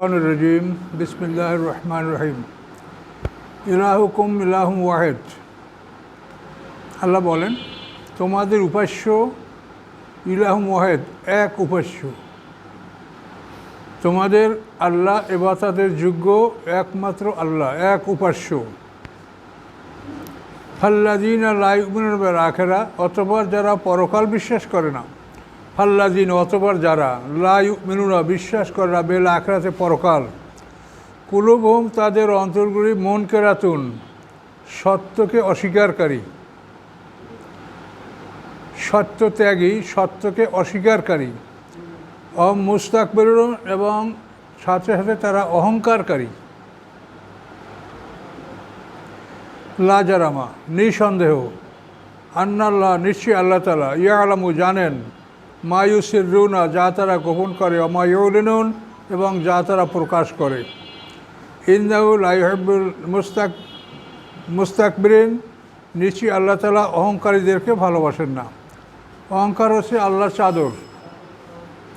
রহিম বিসমিল্লাহ রহমান রহিম ইলাহুকুম ইলাহুম ওয়াহেদ। আল্লাহ বলেন, তোমাদের উপাস্য ইলাহ ওয়াহেদ, এক উপাস্য। তোমাদের আল্লাহ এবাতাদের যোগ্য একমাত্র আল্লাহ, এক উপাস্য। ফাল্লাদিন আল্লাহ বেলা আখেরা অথবা যারা পরকাল বিশ্বাস করে না ফাল্লাদিন অতবার যারা লাই মিনুরা বিশ্বাস করে না, বেল আখরাতে পরকাল। কুলুবহম, তাদের অন্তরগুলি মন কেরাতুন সত্যকে অস্বীকারকারী। সত্য ত্যাগী, সত্যকে অস্বীকারকারী। মুস্তাক বেরুন এবং সাথে সাথে তারা অহংকারকারী। লাজারামা, নিঃসন্দেহ। আন্নাল্লাহ, নিশ্চয়ই আল্লাহ তালা ইয়া আলামু জানেন। মায়ুসির রুনা যা তারা গোপন করে অমায়ুলিনুন এবং যা তারা প্রকাশ করে। ইন্দাউল আইহাবুল মুস্তাক, মুস্তাকবিরিন। নিশ্চয়ই আল্লাহ তালা অহংকারীদেরকে ভালোবাসেন না। অহংকার হচ্ছে আল্লাহর চাদর।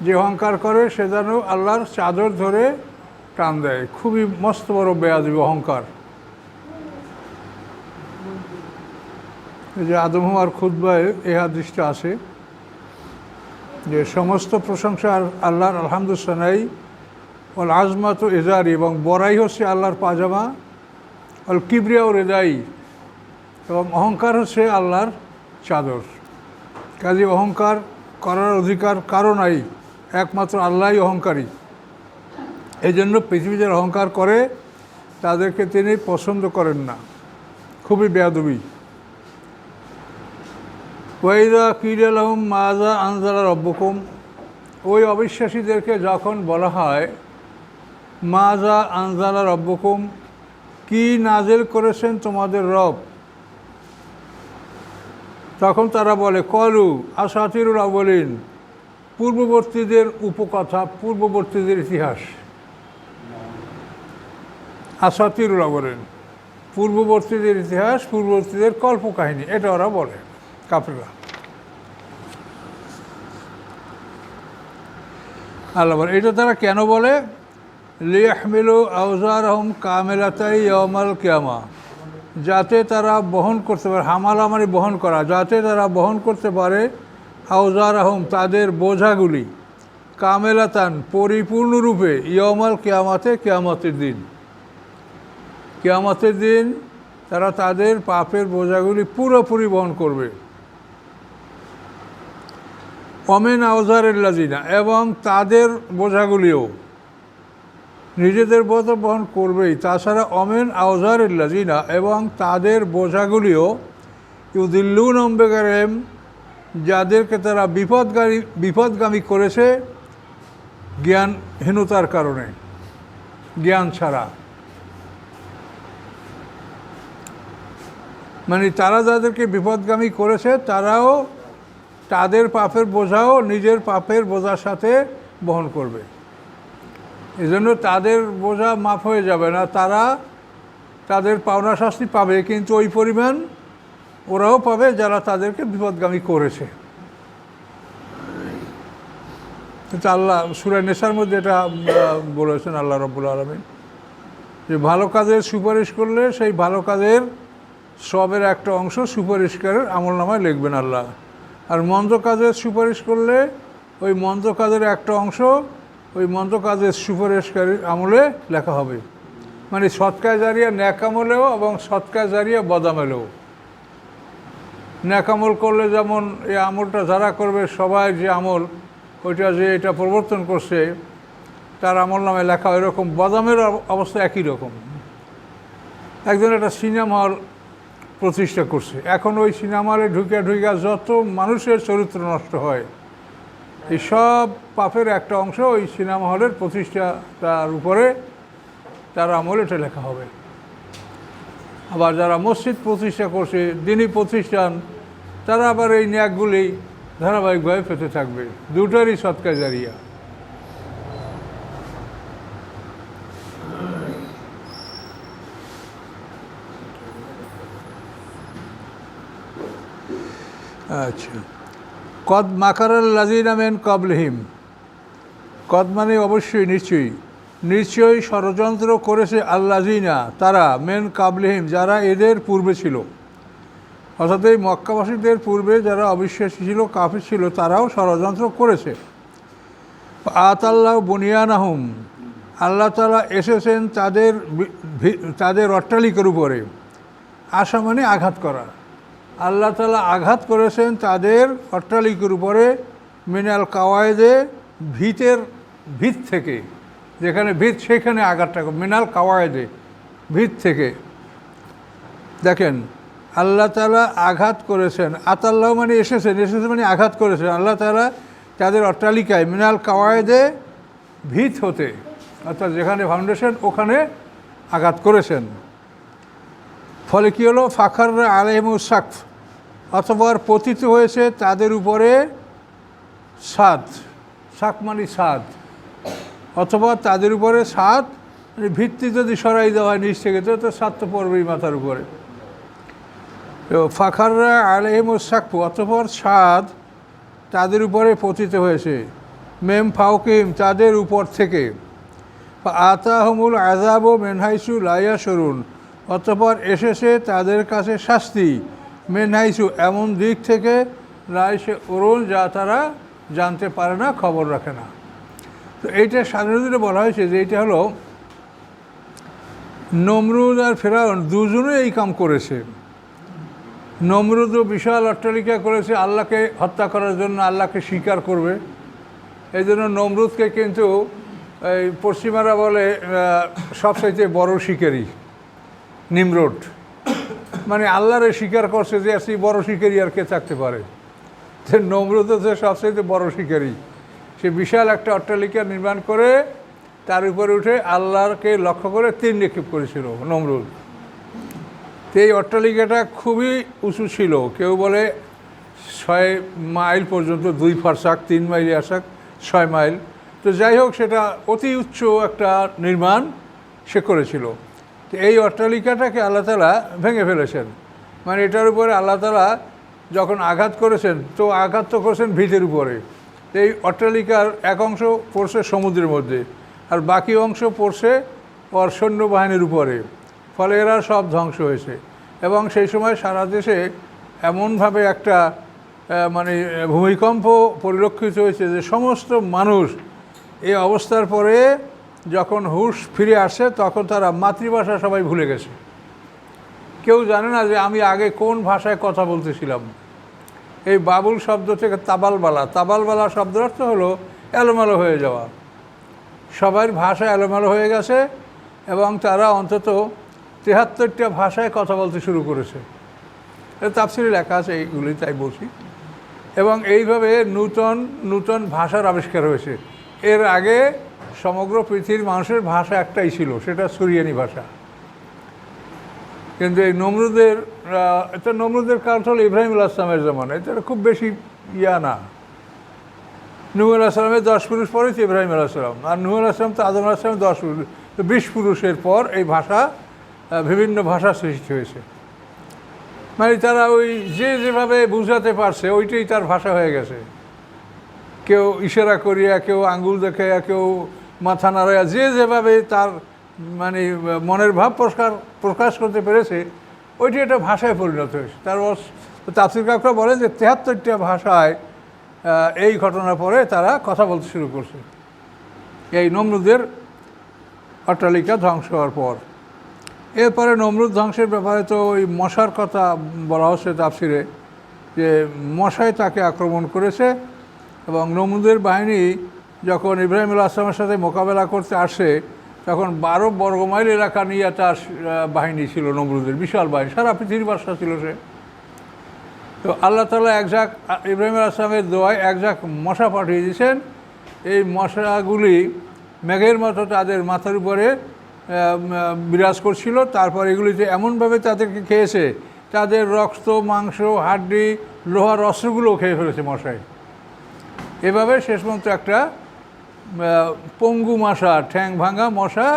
যে অহংকার করে, সে যেন আল্লাহর চাদর ধরে টান দেয়। খুবই মস্ত বড় বেয়া বেয়াদবি, অহংকার। যে আদম হওয়ার খুদ্বায় এ হাদিসটা আছে। যে সমস্ত প্রশংসা আল্লাহর আলহামদুসানাই অল আজমা তো এজারি এবং বড়াই হচ্ছে আল্লাহর পাজামা। অল কিবরিয়া ও রেদাই এবং অহংকার হচ্ছে আল্লাহর চাদর। কাজে অহংকার করার অধিকার কারও নাই, একমাত্র আল্লাহই অহংকারী। এই জন্য পৃথিবীতে যারা অহংকার করে, তাদেরকে তিনি পছন্দ করেন না। খুবই বেয়াদবি। ওয়াইদা কিরালহম মাজা আনজালা রব্বকুম। ওই অবিশ্বাসীদেরকে যখন বলা হয় মাজা আনজালা রব্বকুম, কি নাজেল করেছেন তোমাদের রব? তখন তারা বলে, কলু আসাতিরুল আবলিন পূর্ববর্তীদের উপকথা, পূর্ববর্তীদের ইতিহাস। আসাতিরুল আবলিন পূর্ববর্তীদের ইতিহাস, পূর্ববর্তীদের কল্পকাহিনী, এটা ওরা বলে কাপড়রা আল্লাহ বলে, এটা তারা কেন বলে? লিয়াহমিলু আউজার আহম কামেলাতাই ইয়মাল কেয়ামা। যাতে তারা বহন করতে পারে হামালা মানে বহন করা, যাতে তারা বহন করতে পারে আউজার আহম তাদের বোঝাগুলি কামেলাতান পরিপূর্ণরূপে ইয়মাল কেয়ামাতে কেয়ামতের দিন। কেয়ামতের দিন তারা তাদের পাপের বোঝাগুলি পুরোপুরি বহন করবে। অমেন আউজারেল্লাজিনা এবং তাদের বোঝাগুলিও। নিজেদের বোঝা বহন করবেই। তাছাড়া অমেন আউজারেল্লাজিনা এবং তাদের বোঝাগুলিও ইউদিল্লুন অম্বেগারেম, যাদেরকে তারা বিপদগামী বিপদগামী করেছে জ্ঞানহীনতার কারণে, জ্ঞান ছাড়া। মানে তারা যাদেরকে বিপদগামী করেছে, তারাও তাদের পাপের বোঝাও নিজের পাপের বোঝার সাথে বহন করবে। এই জন্য তাদের বোঝা মাফ হয়ে যাবে না, তারা তাদের পাওনা শাস্তি পাবে, কিন্তু ওই পরিমাণ ওরাও পাবে যারা তাদেরকে বিপদগামী করেছে। কিন্তু আল্লাহ সুরায় নেশার মধ্যে এটা বলেছেন আল্লাহ রব্বুল আলমিন যে, ভালো কাজের সুপারিশ করলে সেই ভালো কাজের সবের একটা অংশ সুপারিশকারের আমল নামায় লিখবেন আল্লাহ। আর মন্দ কাজের সুপারিশ করলে ওই মন্দ কাজের একটা অংশ ওই মন্দ কাজের সুপারিশকারীর আমলে লেখা হবে। মানে সৎকায় জারিয়া ন্যাকামলেও এবং সৎকায় জারিয়া বদামেলেও। ন্যাকামল করলে যেমন এই আমলটা যারা করবে সবাই যে আমল, ওইটা যে এটা প্রবর্তন করছে, তার আমল নামে লেখা এরকম বদামের অব- অবস্থা একই রকম। একজন একটা সিনেমা হল প্রতিষ্ঠা করছে। এখন ওই সিনেমারে ঢুকে ঢুকে যত মানুষের চরিত্র নষ্ট হয়, এই সব পাপের একটা অংশ ওই সিনেমা হলের প্রতিষ্ঠা তার উপরে তার আমল এটা লেখা হবে। আবার যারা মসজিদ প্রতিষ্ঠা করছে, দিনী প্রতিষ্ঠান, তারা আবার এই ন্যাকগুলি ধারাবাহিকভাবে পেতে থাকবে। দুটারই সৎকার জারিয়া। আচ্ছা। কদ মাকারাল লাজিনা মেন কবলহিম কদ মানে অবশ্যই নিশ্চয়ই। নিশ্চয়ই ষড়যন্ত্র করেছে আল্লাজিনা তারা মেন কাবলিহিম যারা এদের পূর্বে ছিল। অর্থাৎ এই মক্কাবাসীদের পূর্বে যারা অবিশ্বাসী ছিল, কাফির ছিল, তারাও ষড়যন্ত্র করেছে। আতাল্লাহ বুনিয়ানাহুম। আল্লাহ তালা এসেছেন তাদের তাদের অট্টালিকার উপরে। আশা মানে আঘাত করা। আল্লাহ তালা আঘাত করেছেন তাদের অট্টালিকার উপরে মিনাল কাওয়ায়দে ভিতের ভিত থেকে, যেখানে ভিত সেখানে আঘাতটা। মিনাল কাওয়ায়দে ভিত থেকে দেখেন, আল্লাহ তালা আঘাত করেছেন, আতাল্লাহ মানে এসেছেন, এসেছে মানে আঘাত করেছেন আল্লাহ তালা তাদের অট্টালিকায় মিনাল কাওয়ায়দে ভিত হতে, অর্থাৎ যেখানে ফাউন্ডেশন ওখানে আঘাত করেছেন ফলে কী হলো? ফাখার আলহিমু সাকফ, অথবা পতিত হয়েছে তাদের উপরে সাদ, সাক মানে সাদ, অথবা তাদের উপরে সাদ মানে ভিত্তি যদি সরাই দেওয়া হয় নিচ থেকে, তো তো সাদ তো পড়বেই মাথার উপরে। ফাখাররা আলহিম সাকফু অতপর সাদ তাদের উপরে পতিত হয়েছে। মেম ফাউকিম, তাদের উপর থেকে। আতাহমুল আজাব ও মেনহাইসু লাইয়া সরুন অতপর এসেছে তাদের কাছে শাস্তি। মেনহাইসু এমন দিক থেকে লাইসে অরুণ যা তারা জানতে পারে না, খবর রাখে না। তো এইটা সাধারণত বলা হয়েছে যে এইটা হলো নমরুদ আর ফেরাউন দুজনে এই কাম করেছে। নমরুদও বিশাল অট্টালিকা করেছে, আল্লাহকে হত্যা করার জন্য আল্লাহকে স্বীকার করবে। এই জন্য নমরুদকে কিন্তু এই পশ্চিমারা বলে সবচাইতে বড় শিকারি। নিমরোড মানে আল্লাহরে স্বীকার করছে যে আসি বড় শিকারি আর কে থাকতে পারে। যে নমরুদ হচ্ছে সবচাইতে বড় শিকারি। সে বিশাল একটা অট্টালিকা নির্মাণ করে তার উপরে উঠে আল্লাহকে লক্ষ্য করে তীর নিক্ষেপ করেছিল নমরুদ। তো এই অট্টালিকাটা খুবই উঁচু ছিল। কেউ বলে ছয় মাইল পর্যন্ত, দুই ফারসাক, তিন মাইল আসাক, ছয় মাইল। তো যাই হোক, সেটা অতি উচ্চ একটা নির্মাণ সে করেছিল। তো এই অট্টালিকাটাকে আল্লাহ তালা ভেঙে ফেলেছেন। মানে এটার উপরে আল্লাহ তালা যখন আঘাত করেছেন, তো আঘাত তো করেছেন ভিতের উপরে। এই অট্টালিকার এক অংশ পড়ছে সমুদ্রের মধ্যে, আর বাকি অংশ পড়ছে ওর সৈন্যবাহিনীর উপরে। ফলে এরা সব ধ্বংস হয়েছে। এবং সেই সময় সারা দেশে এমনভাবে একটা মানে ভূমিকম্প পরিলক্ষিত হয়েছে যে সমস্ত মানুষ এই অবস্থার পরে যখন হুশ ফিরে আসে, তখন তারা মাতৃভাষা সবাই ভুলে গেছে। কেউ জানে না যে আমি আগে কোন ভাষায় কথা বলতেছিলাম। এই বাবুল শব্দ থেকে তাবালবালা তাবালবালা শব্দের অর্থ হলো এলোমেলো হয়ে যাওয়া। সবার ভাষা এলোমেলো হয়ে গেছে এবং তারা অন্তত তেহাত্তরটা ভাষায় কথা বলতে শুরু করেছে। তাপসিরি লেখা আছে এইগুলি, তাই বলছি। এবং এইভাবে নূতন নূতন ভাষার আবিষ্কার হয়েছে। এর আগে সমগ্র পৃথিবীর মানুষের ভাষা একটাই ছিল, সেটা সুরিয়ানি ভাষা। কিন্তু এই নমরুদের এটা নমরুদের কাল হলো ইব্রাহিম আসলামের জমানা, এটা খুব বেশি ইয়া না। নুহ আলাহিসামের দশ পুরুষ পরেই তো ইব্রাহিম আলাহিসাম আর নুহ আলাহিসাম তো আদম আলাহিসাম দশ পুরুষ, তো বিশ পুরুষের পর এই ভাষা বিভিন্ন ভাষা সৃষ্টি হয়েছে। মানে তারা ওই যে যেভাবে বুঝাতে পারছে, ওইটাই তার ভাষা হয়ে গেছে। কেউ ইশারা করিয়া, কেউ আঙ্গুল দেখাইয়া, কেউ মাথা নাড়াইয়া যে যেভাবে তার মানে মনের ভাব প্রকাশ প্রকাশ করতে পেরেছে, ওইটি একটা ভাষায় পরিণত হয়েছে। তার তাফসির কাকরা বলে যে তেহাত্তরটা ভাষায় এই ঘটনার পরে তারা কথা বলতে শুরু করছে। এই নমরুদের অট্টালিকা ধ্বংস হওয়ার পর। এরপরে নমরুদ ধ্বংসের ব্যাপারে তো ওই মশার কথা বলা হচ্ছে তাফসিরে, যে মশাই তাকে আক্রমণ করেছে এবং নমরুদের বাহিনী যখন ইব্রাহিম আসলামের সাথে মোকাবেলা করতে আসে, তখন বারো বর্গমাইল এলাকা নিয়ে তার বাহিনী ছিল নমরুদের, বিশাল বাহিনী, সারা পৃথিবীর বাসা ছিল সে। তো আল্লাহ তালা এক ঝাঁক ইব্রাহিম আসলামের দোয়ায় এক ঝাঁক মশা পাঠিয়ে দিয়েছেন। এই মশাগুলি মেঘের মতো তাদের মাথার উপরে বিরাজ করছিল। তারপর এগুলিতে এমনভাবে তাদেরকে খেয়েছে, তাদের রক্ত, মাংস, হাড্ডি, লোহার অস্ত্রগুলোও খেয়ে ফেলেছে মশাই এভাবে শেষ পর্যন্ত একটা পঙ্গু মশা ঠ্যাং ভাঙা মশা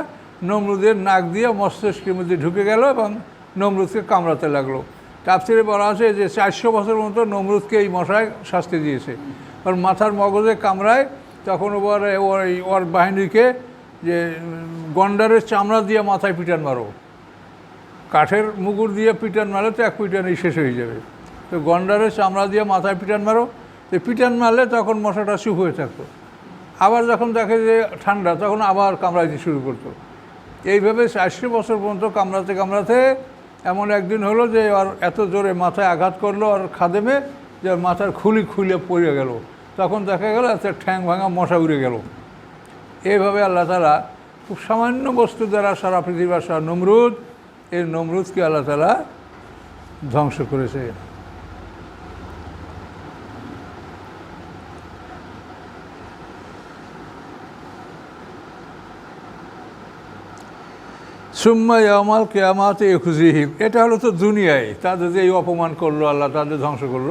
নমরুদের নাক দিয়ে মস্তিষ্কের মধ্যে ঢুকে গেল এবং নমরুদকে কামড়াতে লাগল। তাফসিরে বলা আছে যে চারশো বছর মতো নমরুদকে এই মশায় শাস্তি দিয়েছে। ওর মাথার মগজে কামড়ায়, তখন ওর ওর বাহিনীকে যে গন্ডারের চামড়া দিয়ে মাথায় পিটান মারো। কাঠের মুগুর দিয়ে পিটান মারলে তো এক পিটানেই শেষ হয়ে যাবে। তো গন্ডারের চামড়া দিয়ে মাথায় পিটান মারো। তো পিটান মারলে তখন মশাটা চুপ হয়ে থাকতো। আবার যখন দেখে যে ঠান্ডা, তখন আবার কামড়াইতে শুরু করতো। এইভাবে চারশো বছর পর্যন্ত কামড়াতে কামড়াতে এমন একদিন হলো যে আর এত জোরে মাথায় আঘাত করল আর খাদেমে যে মাথার খুলি খুলে পড়ে গেল। তখন দেখা গেল এত ঠ্যাং ভাঙা মশা উড়ে গেল। এইভাবে আল্লাহ তালা খুব সামান্য বস্তু দ্বারা সারা পৃথিবীর সারা নমরুদ, এই নমরুদকে আল্লাহ তালা ধ্বংস করেছে। সুম্মা ইয়ামাল কেয়ামাতে খুজিহিম এটা হলো তো দুনিয়ায়। তাদের যে এই অপমান করল আল্লাহ, তাদের ধ্বংস করল।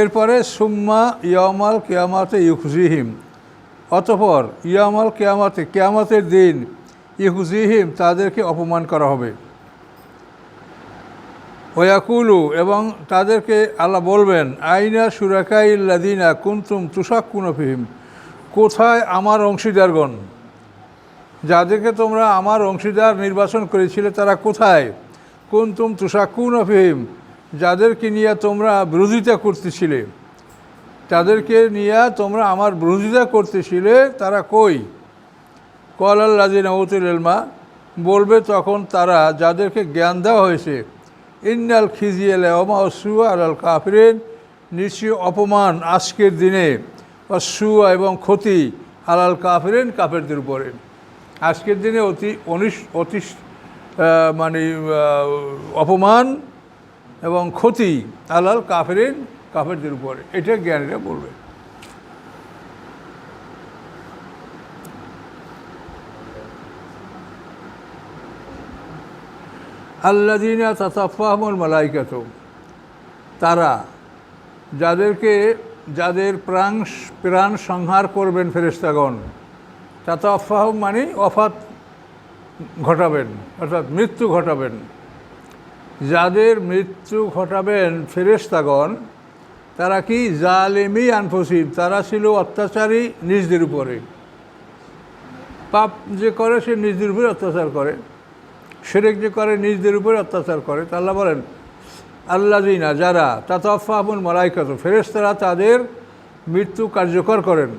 এরপরে সুম্মা ইয়ামাল কেয়ামাতে ইউখজিহিম অতপর ইয়ামাল কেয়ামাতে, কেয়ামাতের দিন ইহুজিহিম তাদেরকে অপমান করা হবে। ওয়াকুলু, এবং তাদেরকে আল্লাহ বলবেন, আইনা সুরাকাইল্লাদিনা কুন্তুম তুষাক্কুন ফিহিম। কোথায় আমার অংশীদারগণ? যাদেরকে তোমরা আমার অংশীদার নির্বাচন করেছিলে তারা কোথায়? কুন্তুম তুষাক্কুন ফিহিম যাদেরকে নিয়ে তোমরা বিরোধিতা করতেছিলে। তাদেরকে নিয়ে তোমরা আমার বিরোধিতা করতেছিলে, তারা কই? কল আল্লাদিন আউতুল এলমা বলবে তখন তারা, যাদেরকে জ্ঞান দেওয়া হয়েছে, ইন্নাল খিজিয়াল ওমা অসুয়া আল কাফিরেন নিশ্চয় অপমান আজকের দিনে অসুয়া এবং ক্ষতি আলাল কাফিরেন কাফেরদের উপরে। আজকের দিনে অতি অনিস অতি মানে অপমান এবং ক্ষতি আলাল কাফেরেন, কাফেরদের উপরে। এটা জ্ঞানীরা বলবে। আল্লাদিনা তাতাফাহমুল মালাইকাত, তারা যাদেরকে, যাদের প্রাণ প্রাণ সংহার করবেন ফেরেস্তাগণ তাতাফাহম মানে অফাত ঘটাবেন, অর্থাৎ মৃত্যু ঘটাবেন। যাদের মৃত্যু ঘটাবেন ফেরেস্তাগণ তারা কি জালেমি আনফসিব তারা ছিল অত্যাচারী নিজদের উপরে। পাপ যে করে সে নিজদের উপরে অত্যাচার করে, সেরেক যে করে নিজদের উপরে অত্যাচার করে। তা আল্লাহ বলেন আল্লাদিনা যারা তাতাফাহমুল মালাইকাত ফেরেস্তারা তাদের মৃত্যু কার্যকর করেন।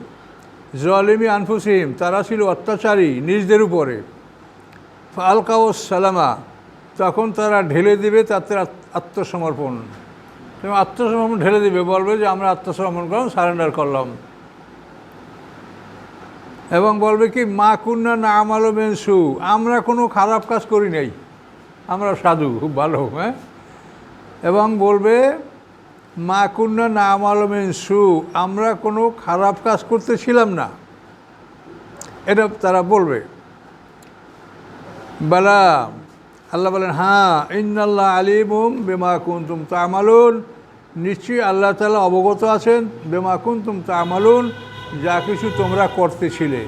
জলিমি আনফুসিম তারা ছিল অত্যাচারী নিজদের উপরে। আলকাউস সালামা, তখন তারা ঢেলে দিবে তাদের আত্মসমর্পণ। তুমি আত্মসমর্পণ ঢেলে দিবে, বলবে যে, আমরা আত্মসমর্পণ করলাম, সারেন্ডার করলাম। এবং বলবে কি, মা কুন্না না আমালো মেনসু, আমরা কোনো খারাপ কাজ করি নাই। আমরা সাধু, খুব ভালো হ্যাঁ? এবং বলবে মা কুন্না না আমালো মেনসু আমরা কোনো খারাপ কাজ করতেছিলাম না। এটা তারা বলবে। বেলা, আল্লাহ বলেন হ্যাঁ ইন্নাল্লাহ আলিমুম বেমা কুন্তুম তামালুন। নিশ্চয়ই আল্লাহ তালা অবগত আছেন, বেমা কুন্তুম তামালুন, যা কিছু তোমরা করতেছিলে।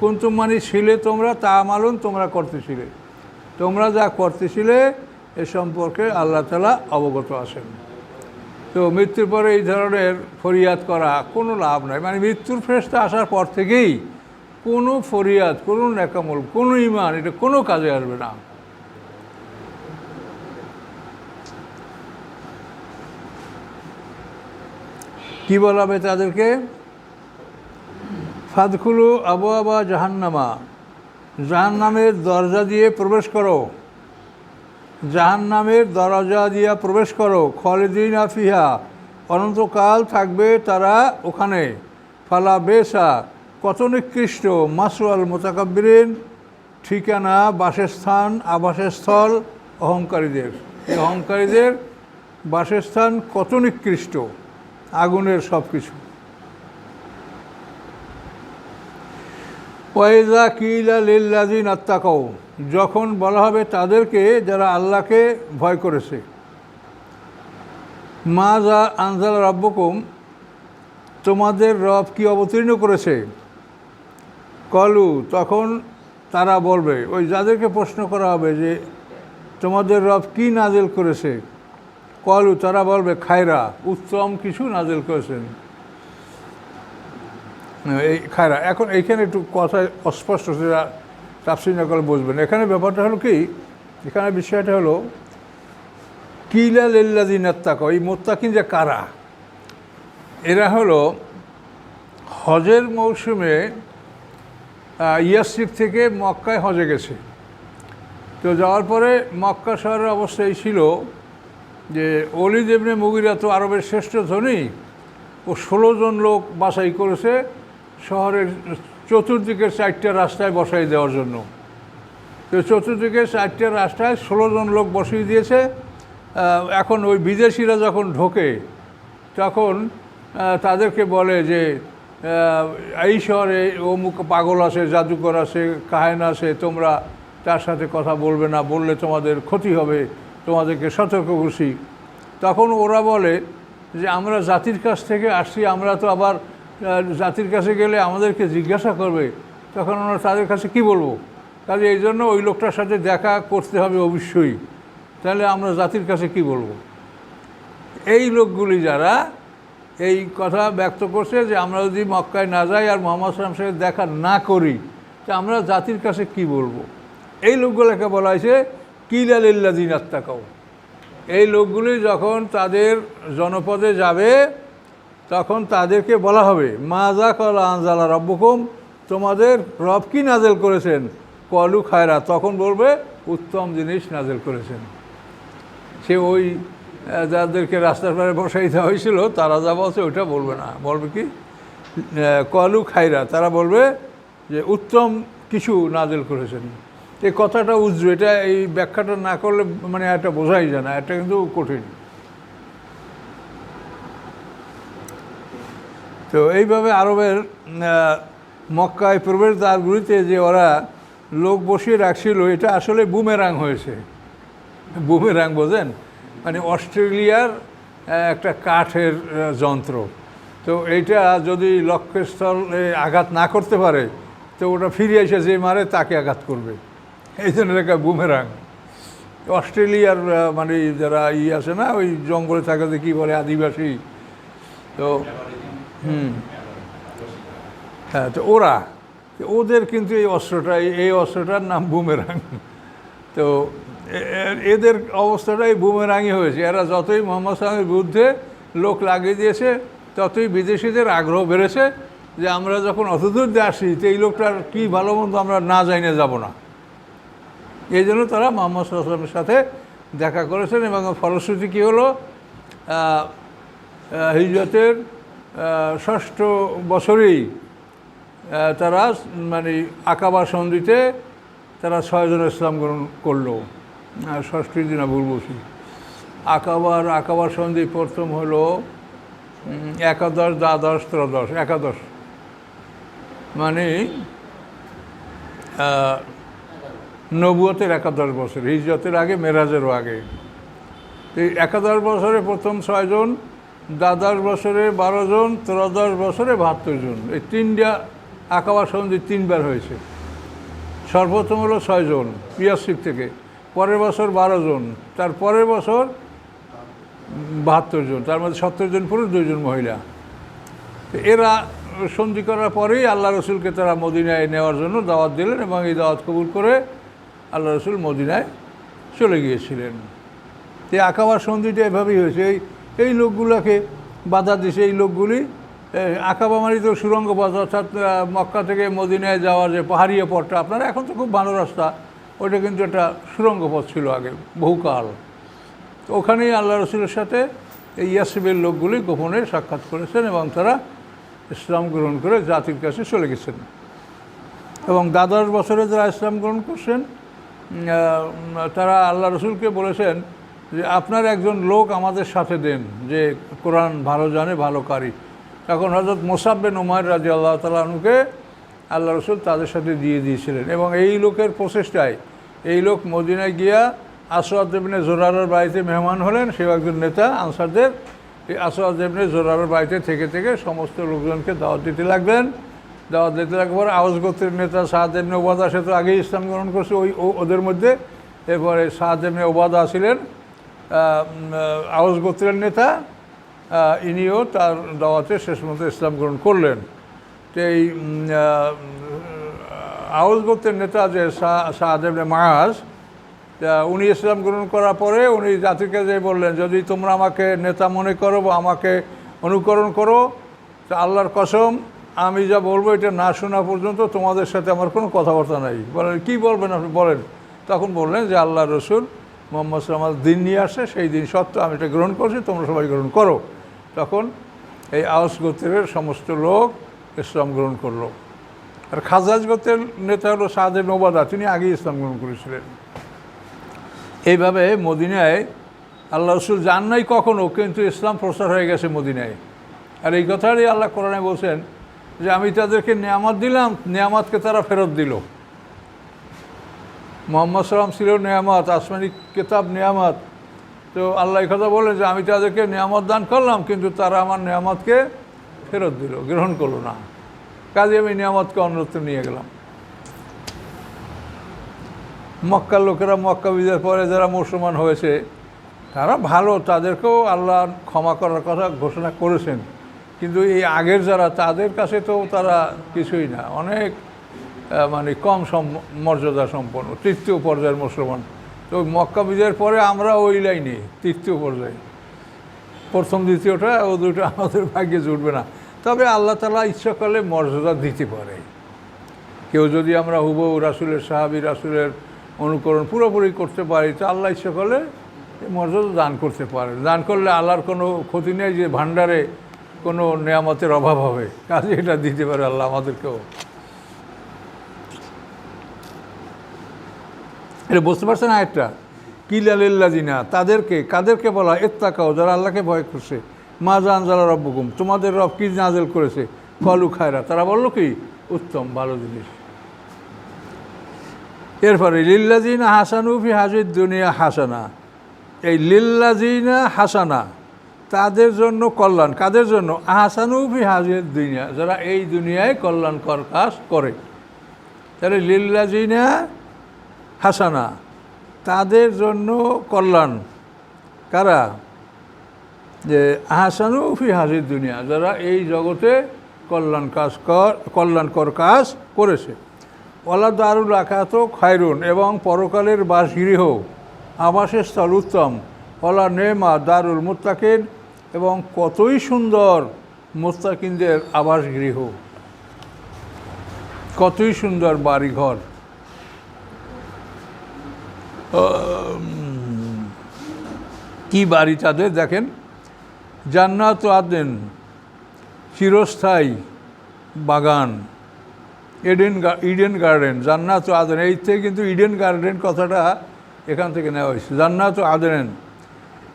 কুন্তুম মানে ছিলে তোমরা তা আমালুন তোমরা করতেছিলে। তোমরা যা করতেছিলে, এ সম্পর্কে আল্লাহ তালা অবগত আছেন। তো মৃত্যুর পরে এই ধরনের ফরিয়াদ করা কোনো লাভ নাই মানে মৃত্যুর ফেরস্তা আসার পর থেকেই কোনো ফরিয়াদ, কোনো নেকামল কোনো ইমান এটা কোনো কাজে আসবে না। কি বলা হবে তাদেরকে? ফাদখুলু আবু আবা জাহান্নামা, জাহান্নামের দরজা দিয়ে প্রবেশ করো। জাহান্নামের দরজা দিয়া প্রবেশ করো, খলেদিন আফিহা। অনন্তকাল থাকবে তারা ওখানে। ফালা বেসা কত নিকৃষ্ট মাসুয়াল মোতাকাব্বিরিন, ঠিকানা, বাসস্থান, আবাসস্থল, অহংকারীদের। এই অহংকারীদের বাসস্থান কত নিকৃষ্ট? আগুনের সব কিছু ওয়াইজা কিলা লিল্লাদিন আত্মাকাও যখন বলা হবে তাদেরকে যারা আল্লাহকে ভয় করেছে। মা যা আনজাল রব্বকুম, তোমাদের রব কি অবতীর্ণ করেছে? কলু, তখন তারা বলবে, ওই যাদেরকে প্রশ্ন করা হবে যে, তোমাদের রব কি নাজেল করেছে? কলু, তারা বলবে, খায়রা, উত্তম কিছু নাজেল করেছেন। এই খায়রা। এখন এইখানে একটু কথা অস্পষ্ট সেটা তাফসির বুঝবেন। এখানে ব্যাপারটা হলো কি এখানে বিষয়টা হলো কিলা লিল্লাদি নাত্তাক এই মোত্তাকিন যে কারা এরা হলো হজের মৌসুমে আহ, ইয়াসরিফ থেকে মক্কায় হজে গেছে। তো যাওয়ার পরে মক্কা শহরের অবস্থা এই ছিল যে অলি দেবনে মুগিরা তো আরবের শ্রেষ্ঠ ধনী ও ষোলো জন লোক বাছাই করেছে শহরের চতুর্দিকের চারটা রাস্তায় বসাই দেওয়ার জন্য। তো চতুর্দিকে চারটে রাস্তায় ষোলো জন লোক বসিয়ে দিয়েছে। এখন ওই বিদেশিরা যখন ঢোকে, তখন তাদেরকে বলে যে এই শহরে অমুক পাগল আছে, জাদুকর আছে, কাহেন আছে, তোমরা তার সাথে কথা বলবে না, বললে তোমাদের ক্ষতি হবে, তোমাদেরকে সতর্ক করছি। তখন ওরা বলে যে, আমরা জাতির কাছ থেকে আসছি, আমরা তো আবার জাতির কাছে গেলে আমাদেরকে জিজ্ঞাসা করবে, তখন আমরা তাদের কাছে কি বলব? কাজে এই জন্য ওই লোকটার সাথে দেখা করতে হবে অবশ্যই। তাহলে আমরা জাতির কাছে কি বলব? এই লোকগুলি যারা এই কথা ব্যক্ত করছে যে আমরা যদি মক্কায় না যাই আর মোহাম্মদ সালাম সাথে দেখা না করি, তা আমরা জাতির কাছে কি বলব? এই লোকগুলোকে বলা হয়েছে কিলালিল্লাদিন আত্মাকাও এই লোকগুলি যখন তাদের জনপদে যাবে তখন তাদেরকে বলা হবে মাজা কলা আনজালা রব্বকুম, তোমাদের রব কি নাজেল করেছেন? কলু খায়রা তখন বলবে, উত্তম জিনিস নাজেল করেছেন। সে ওই যাদেরকে রাস্তার পারে বসাই দেওয়া হয়েছিল, তারা যা বলছে ওইটা বলবে না। বলবে কি? কলু খাইরা তারা বলবে যে, উত্তম কিছু নাজেল করেছেন। এই কথাটা উজ্জ্ব এটা এই ব্যাখ্যাটা না করলে মানে এটা বোঝাই যায় না, এটা কিন্তু কঠিন। তো এইভাবে আরবের মক্কায় প্রবেশ দ্বারগুলিতে যে ওরা লোক বসিয়ে রাখছিল, এটা আসলে বুমেরাং হয়েছে। বুমেরাং বোঝেন? মানে অস্ট্রেলিয়ার একটা কাঠের যন্ত্র। তো এইটা যদি লক্ষ্যস্থলে আঘাত না করতে পারে, তো ওটা ফিরে এসে যে মারে, তাকে আঘাত করবে। এই জন্য একটা বুমেরাং। অস্ট্রেলিয়ার মানে যারা ই আছে না, ওই জঙ্গলে থাকাতে কী বলে, আদিবাসী। তো হুম। হ্যাঁ তো ওরা, ওদের কিন্তু এই অস্ত্রটা, এই- অস্ত্রটার নাম বুমেরাং। তো এদের অবস্থাটাই বুমেরাঙই হয়েছে। এরা যতই মোহাম্মদ সালামের বিরুদ্ধে লোক লাগিয়ে দিয়েছে, ততই বিদেশিদের আগ্রহ বেড়েছে যে আমরা যখন অতদূর দিয়ে আসি, তো এই লোকটার কী ভালো মন্দ আমরা না জানিয়ে যাব না। এই জন্য তারা মোহাম্মদ সাল্লামের সাথে দেখা করেছেন এবং ফলশ্রুতি কী হলো? হিজরতের ষষ্ঠ বছরেই তারা মানে আকাবা সন্ধিতে তারা ছয়জন ইসলাম গ্রহণ করল। আর ষষ্ঠী দিনা ভুল বসি আকাবার আকাবার সন্ধি প্রথম হলো একাদশ, দ্বাদশ ত্রদশ একাদশ। মানে নবুয়তের একাদশ বছর, হিজরতের আগে, মেরাজেরও আগে। এই একাদশ বছরে প্রথম ছয়জন দ্বাদশ বছরে বারো জন, ত্রয়োদশ বছরে বাহাত্তর জন। এই তিনটা আঁকাবার সন্ধি তিনবার হয়েছে। সর্বপ্রথম হলো ছয়জন পিয়াসিক থেকে। পরের বছর বারো জন, তার পরের বছর বাহাত্তর জন, তার মধ্যে সত্তর জন পুরুষ দুইজন মহিলা। এরা সন্ধি করার পরেই আল্লাহ রসুলকে তারা মদিনায় নেওয়ার জন্য দাওয়াত দিলেন এবং এই দাওয়াত কবুল করে আল্লাহ রসুল মদিনায় চলে গিয়েছিলেন। এই আঁকাবার সন্ধিটা এভাবেই হয়েছে। এই এই লোকগুলোকে বাধা দিছে। এই লোকগুলি আঁকাবা মানে তো সুরঙ্গ পথ অর্থাৎ মক্কা থেকে মদিনায় যাওয়ার যে পাহাড়িয়া পথটা আপনারা এখন তো খুব ভালো রাস্তা। ওইটা কিন্তু একটা সুরঙ্গ পথ ছিল আগে, বহুকাল। ওখানেই আল্লাহ রসুলের সাথে এই ইয়াসিবের লোকগুলি গোপনে সাক্ষাৎ করেছেন এবং তারা ইসলাম গ্রহণ করে জাতির কাছে চলে গেছেন। এবং দ্বাদশ বছরে যারা ইসলাম গ্রহণ করছেন তারা আল্লাহ রসুলকে বলেছেন যে আপনার একজন লোক আমাদের সাথে দেন, যে কোরআন ভালো জানে, ভালো কারি। তখন হজরত মোসাব্বেন উমার রাজি আল্লাহ তালুকে আল্লাহ রসুল তাদের সাথে দিয়ে দিয়েছিলেন। এবং এই লোকের প্রচেষ্টায়, এই লোক মদিনায় গিয়া আসওয়াদ দেবনে জোরারের বাড়িতে মেহমান হলেন, সেও একজন নেতা, আনসারদের। এই আসওয়াদ দেবনে জোরারের বাড়িতে থেকে থেকে সমস্ত লোকজনকে দাওয়াত দিতে লাগলেন। দাওয়াত দিতে লাগবার আওয়াজ গোত্রের নেতা সাহাদ ওবাদা, সে তো আগেই ইসলাম গ্রহণ করছে, ওই ওদের মধ্যে। এরপরে সাহাদ ওবাদা ছিলেন আওয়াজ গোত্রের নেতা ইনিও তার দাওয়াতে শেষ মতো ইসলাম গ্রহণ করলেন। তো এই আউস গোত্রের নেতা যে সাহাদেব মাহাজ উনি ইসলাম গ্রহণ করার পরে উনি জাতিকে যে বললেন, যদি তোমরা আমাকে নেতা মনে করো বা আমাকে অনুকরণ করো, তা আল্লাহর কসম, আমি যা বলব এটা না শোনা পর্যন্ত তোমাদের সাথে আমার কোনো কথাবার্তা নাই। বলেন, কী বলবেন আপনি? বলেন। তখন বললেন যে আল্লাহ রসুল মোহাম্মদ সাল্লাম দিন নিয়ে আসে, সেই দিন সত্ত্বেও আমি এটা গ্রহণ করছি, তোমরা সবাই গ্রহণ করো। তখন এই আওস গোত্রের সমস্ত লোক ইসলাম গ্রহণ করল। আর খাজাজ গোত্রের নেতা হলো সাহাদেব নোবাদা তিনি আগেই ইসলাম গ্রহণ করেছিলেন। এইভাবে মদিনায় আল্লাহ রসুল যান নাই কখনো, কিন্তু ইসলাম প্রচার হয়ে গেছে মদিনায়। আর এই কথাটাই আল্লাহ কোরআনে বলছেন যে, আমি তাদেরকে নিয়ামত দিলাম, নিয়ামতকে তারা ফেরত দিল। মোহাম্মদ সাল্লাম ছিল নিয়ামত, আসমানি কেতাব নিয়ামত। তো আল্লাহ কথা বলেন যে, আমি তাদেরকে নিয়ামত দান করলাম, কিন্তু তারা আমার নিয়ামতকে ফেরত দিল, গ্রহণ করল না। কাজে আমি নিয়ামতকে অন্যত্র নিয়ে গেলাম। মক্কার লোকেরা মক্কা বিজয়ের পরে যারা মুসলমান হয়েছে, তারা ভালো, তাদেরকেও আল্লাহ ক্ষমা করার কথা ঘোষণা করেছেন। কিন্তু এই আগের যারা, তাদের কাছে তো তারা কিছুই না। অনেক মানে কম মর্যাদা সম্পন্ন, তৃতীয় পর্যায়ের মুসলমান। তো মক্কা বিজয়ের পরে আমরা ওই লাইনে, তৃতীয় পর্যায়ে। প্রথম, দ্বিতীয়টা, ও দুটো আমাদের ভাগ্যে জুটবে না। তবে আল্লাহ তালা ইচ্ছা করলে মর্যাদা দিতে পারে। কেউ যদি আমরা হুবহু রাসুলের সাহাবি, রাসুলের অনুকরণ পুরোপুরি করতে পারি, তো আল্লাহ ইচ্ছা করলে মর্যাদা দান করতে পারে। দান করলে আল্লাহর কোনো ক্ষতি নেই যে ভাণ্ডারে কোনো নেয়ামতের অভাব হবে। কাজে এটা দিতে পারে আল্লাহ আমাদেরকেও। এটা বুঝতে পারছেন আরেকটা কিলালিল্লাজিনা তাদেরকে, কাদেরকে বলা এত্তাকাও যারা আল্লাহকে ভয় করছে। মা জান জালা রব্বকুম, তোমাদের রব কি নাজেল করেছে? কলু খায়রা, তারা বলল কি? উত্তম, ভালো জিনিস। এরপরে লিল্লাজিনা হাসানুফি হাজির দুনিয়া হাসানা। এই লিল্লাজিনা হাসানা, তাদের জন্য কল্যাণ। কাদের জন্য? আহসানুফি হাজির দুনিয়া, যারা এই দুনিয়ায় কল্যাণকর কাজ করে। তাহলে লিল্লাজিনা হাসানা। তাদের জন্য কল্যাণ। কারা? যে আহসানু ফি হাজির দুনিয়া, যারা এই জগতে কল্যাণ কাজ কর, কল্যাণকর কাজ করেছে। ওলা দারুল আকাত খায়রুন এবং পরকালের বাসগৃহ আবাসের স্থল উত্তম। ওলা নেমা দারুল মুত্তাকিন এবং কতই সুন্দর মুস্তাকিনদের আবাসগৃহ। কতই সুন্দর বাড়িঘর। কি বাড়ি তাদের? দেখেন, জান্নাত আদেন চিরস্থায়ী বাগান, এডেন ইডেন গার্ডেন, জান্নাত আদেন এই থেকে কিন্তু ইডেন গার্ডেন কথাটা এখান থেকে নেওয়া হয়েছে। জান্নাত আদেন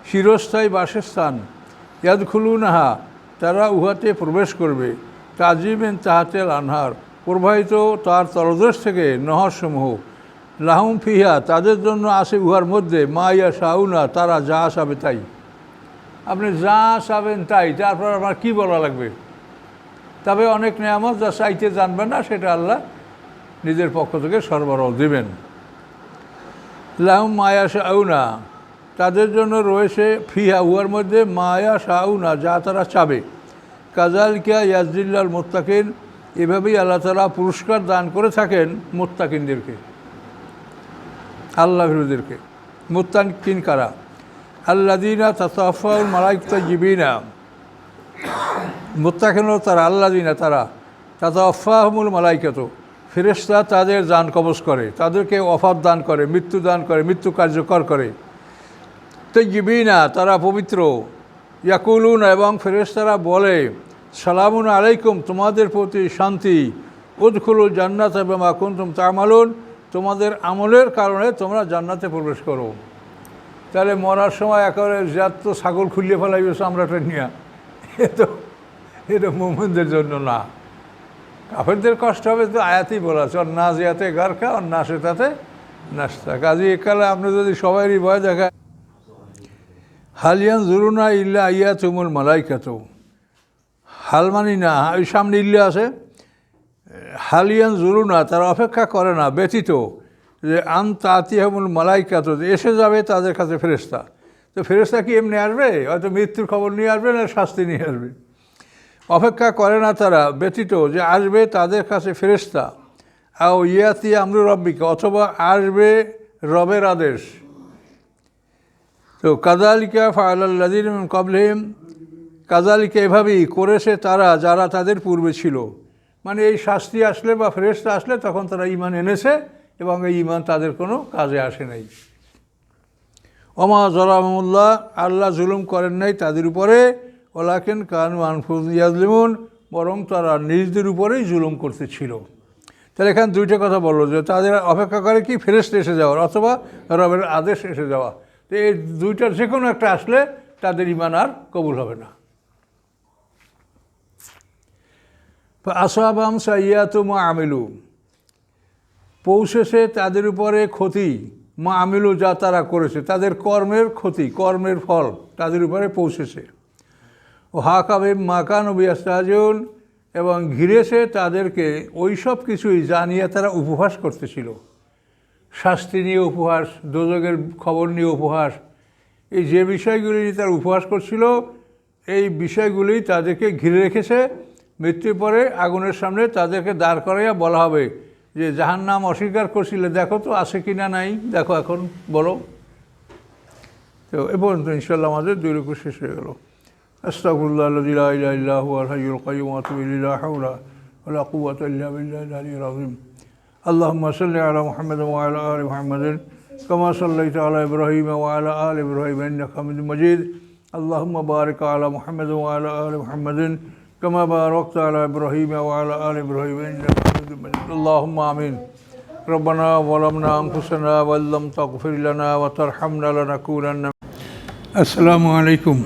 চিরস্থায়ী বাসস্থান ইয়াদ খুলুনাহা তারা উহাতে প্রবেশ করবে। তাজিমেন তাহাতেল আনহার, প্রবাহিত তার তলদেশ থেকে নহরসমূহ লাহুম ফিহা, তাদের জন্য আসে উহার মধ্যে মা ইয়া শাউনা, তারা যা আসাবে তাই। আপনি যা চাবেন তাই তারপর আমার কী বলা লাগবে? তবে অনেক নিয়ামত যা চাইতে জানবেন না, সেটা আল্লাহ নিজের পক্ষ থেকে সরবরাহ দিবেন। লাহুম মায়া শাউনা, তাদের জন্য রয়েছে ফিহা উহার মধ্যে মায়া শাহুনা যা তারা চাবে। কাজাল কিয়া ইয়াজিল্লাল মোত্তাকিন, এভাবেই আল্লাহ তালা পুরস্কার দান করে থাকেন মোত্তাকিনদেরকে। আল্লাহ বিরোধীদেরকে। মোত্তাকিন কারা? আল্লাদিনা তাতাফাউল মালাইকতা জিবিনা মোত্তাকিন তারা? আল্লাদিনা তারা। তাতে তাতাফাহমুল মালাইকাত। ফেরেশতা তাদের দান কবজ করে, তাদেরকে অফার দান করে, মৃত্যু দান করে, মৃত্যু কার্যকর করে। তৈজিবিনা তারা পবিত্র। ইয়াকুলুন, এবং ফেরেশতারা বলে, সালামুন আলাইকুম, তোমাদের প্রতি শান্তি। উদখুলুল জান্নাত এবং আকুন্তুম তামালুন। তোমাদের আমলের কারণে তোমরা জান্নাতে প্রবেশ করো। তাহলে মরার সময় একেবারে যাত তো ছাগল খুলিয়ে ফেলাই ফেলাইবে চামড়াটা নিয়ে। এ তো এটা মোমেনদের জন্য না। কাফেরদের কষ্ট হবে তো আয়াতেই বলা আছে আর না জিয়াতে গার খা আর না সেটাতে নাস্তা কাজে একালে আপনি যদি সবারই ভয় দেখায়, হালিয়ান জুরুনা ইল্লা আইয়া তুমুল মালাইকাত। হাল মানি না, ওই সামনে ইল্লা আছে। হালিয়ান জুরুনা তারা অপেক্ষা করে না ব্যতীত যে আন তাতিয়ামুল মালাইকাত এসে যাবে তাদের কাছে ফেরেস্তা তো ফেরেস্তা কি এমনি আসবে? হয়তো মৃত্যুর খবর নিয়ে আসবে না, শাস্তি নিয়ে আসবে। অপেক্ষা করে না তারা ব্যতীত যে আসবে তাদের কাছে ফেরেস্তা আও ইয়াতি আমরু রব্বিকে, অথবা আসবে রবের আদেশ। তো কাজালিকা ফায়াল্লাদিন কবলিম কাজালিকা এভাবেই করেছে তারা যারা তাদের পূর্বে ছিল। মানে এই শাস্তি আসলে বা ফেরেস্তা আসলে তখন তারা ইমান এনেছে এবং এই ইমান তাদের কোনো কাজে আসে নাই। ওমা জলামুল্লাহ, আল্লাহ জুলুম করেন নাই তাদের উপরে, ওলাকেন কানু আনফুজ ইয়াজলিমুন, বরং তারা নিজদের উপরেই জুলুম করতেছিল তাহলে এখানে দুইটা কথা বলল, যে তাদের অপেক্ষা করে কি ফেরেস্ত এসে যাওয়ার অথবা রবের আদেশ এসে যাওয়া। তো এই দুইটার যে কোনো একটা আসলে তাদের ইমান আর কবুল হবে না। আসাবাম সাইয়াতু মা আমিলু পৌঁছেছে তাদের উপরে ক্ষতি মা আমিলু যা তারা করেছে। তাদের কর্মের ক্ষতি, কর্মের ফল তাদের উপরে পৌঁছেছে। ও হাকাবে মাকান বিয়াস্তাজন এবং ঘিরেছে তাদেরকে ওই সব কিছুই জানিয়ে তারা উপহাস করতেছিল। শাস্তি নিয়ে উপহাস দোজকের খবর নিয়ে উপহাস, এই যে বিষয়গুলি নিয়ে তারা উপহাস করছিল, এই বিষয়গুলি তাদেরকে ঘিরে রেখেছে। মৃত্যুর পরে আগুনের সামনে তাদেরকে দাঁড় করাইয়া বলা হবে যে যাহার নাম অস্বীকার করছিলে দেখো তো আছে কি না নাই দেখো এখন বলো তো এ পর্যন্ত ইনশাল্লাহ আমাদের দুই রকম শেষ হয়ে গেল আস্তাগফিরুল্লাহ আল্লাযী লা ইলাহা ইল্লা হুয়াল হাইয়ুল কাইয়্যুম ওয়া আতুবু ইলাইহি লা হাওলা ওয়া লা কুওয়াতা ইল্লা বিল্লাহিল আলিয়্যিল আযীম اللهم صل على محمد وعلى آل محمد كما صليت على إبراهيم وعلى آل إبراهيم إنك حميد مجيد اللهم بارك على محمد وعلى آل محمد كما باركت على إبراهيم وعلى آل إبراهيم إنك حميد مجيد. اللهم آمين. ربنا ظلمنا أنفسنا وإن لم تغفر لنا وترحمنا لنكونن السلام عليكم.